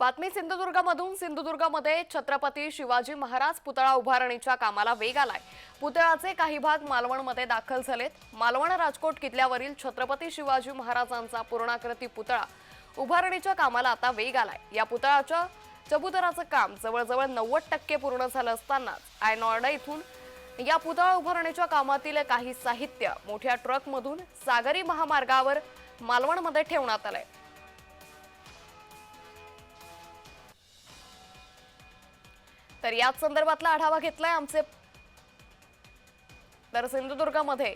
बातमी सिंधुदुर्गमधून. सिंधुदुर्गमध्ये छत्रपती शिवाजी महाराज पुतळा उभारणीच्या कामाला वेग आलाय. पुतळाचे काही भाग मालवणमध्ये दाखल झालेत. मालवण राजकोट किल्ल्यावरील छत्रपती शिवाजी महाराजांचा पूर्णाकृती पुतळा उभारणीच्या कामाला आता वेग आलाय. या पुतळाच्या चबुतराचं काम जवळजवळ नव्वद टक्के पूर्ण झालं असतानाच आय नॉर्डा इथून या पुतळा उभारणीच्या कामातील काही साहित्य मोठ्या ट्रकमधून सागरी महामार्गावर मालवणमध्ये ठेवण्यात आलंय. तर याच संदर्भातला आढावा घेतलाय आमचे तर सिंधुदुर्गमध्ये.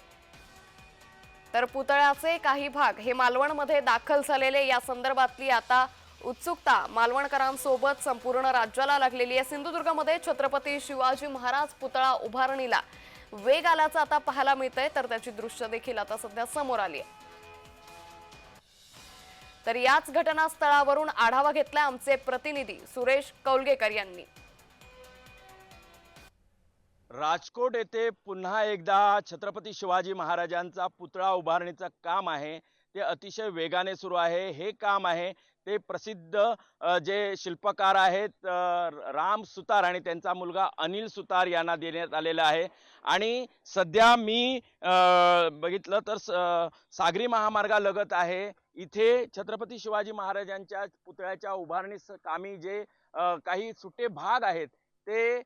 तर पुतळ्याचे काही भाग हे मालवणमध्ये दाखल झालेले या संदर्भातली आता उत्सुकता मालवणकरांसोबत संपूर्ण राज्याला लागलेली आहे. सिंधुदुर्गमध्ये छत्रपती शिवाजी महाराज पुतळा उभारणीला वेग आल्याचं आता पाहायला मिळतंय तर त्याची दृश्य देखील आता सध्या समोर आली आहे. तर याच घटनास्थळावरून आढावा घेतलाय आमचे प्रतिनिधी सुरेश कौलगेकर यांनी. राजकोट येथे पुन्हा एकदा छत्रपती शिवाजी महाराजांचा पुतळा उभारणीचं काम आहे. ते अतिशय वेगाने सुरू आहे. हे काम आहे. ते प्रसिद्ध जे शिल्पकार आहेत राम सुतार आणि त्यांचा मुलगा अनिल सुतार यांना देण्यात आलेला आहे. आणि सध्या मी बघितलं तर स- सागरी महामार्गालगत आहे. इथे छत्रपती शिवाजी महाराजांच्या पुतळ्याच्या उभारणीस कामी जे काही सुटे भाग आहेत ते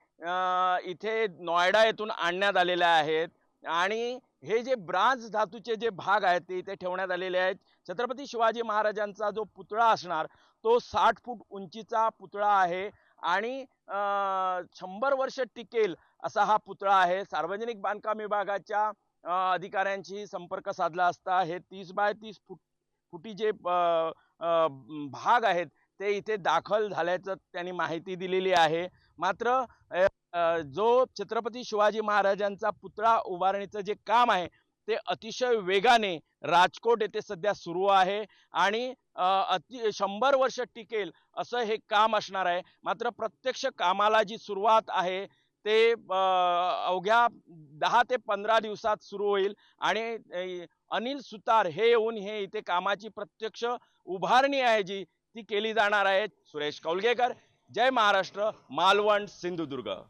इथे नोएडा येथून आणण्यात आलेले आहेत. आणि हे जे ब्रांज धातूचे जे भाग आहेत ते इथे ठेवण्यात आलेले आहेत. छत्रपती शिवाजी महाराजांचा जो पुतळा असणार तो साठ फूट उंचीचा पुतळा आहे. आणि शंभर वर्ष टिकेल असा हा पुतळा आहे. सार्वजनिक बांधकाम विभागाच्या अधिकाऱ्यांशी संपर्क साधला असता हे तीस बाय तीस फुट फुटी जे भाग आहेत ते इथे दाखल झाल्याचं त्यांनी माहिती दिलेली आहे. मात्र जो छत्रपती शिवाजी महाराजांचा पुतळा उभारणीचं जे काम आहे ते अतिशय वेगाने राजकोट येथे सध्या सुरू आहे आणि अति शंभर वर्ष टिकेल असं हे काम असणार आहे. मात्र प्रत्यक्ष कामाला जी सुरुवात आहे ते अवघ्या दहा ते पंधरा दिवसात सुरू होईल आणि अनिल सुतार हे येऊन हे इथे कामाची प्रत्यक्ष उभारणी आहे जी ती केली जाणार आहे. सुरेश कौलगेकर जय महाराष्ट्र मालवण सिंधुदुर्ग.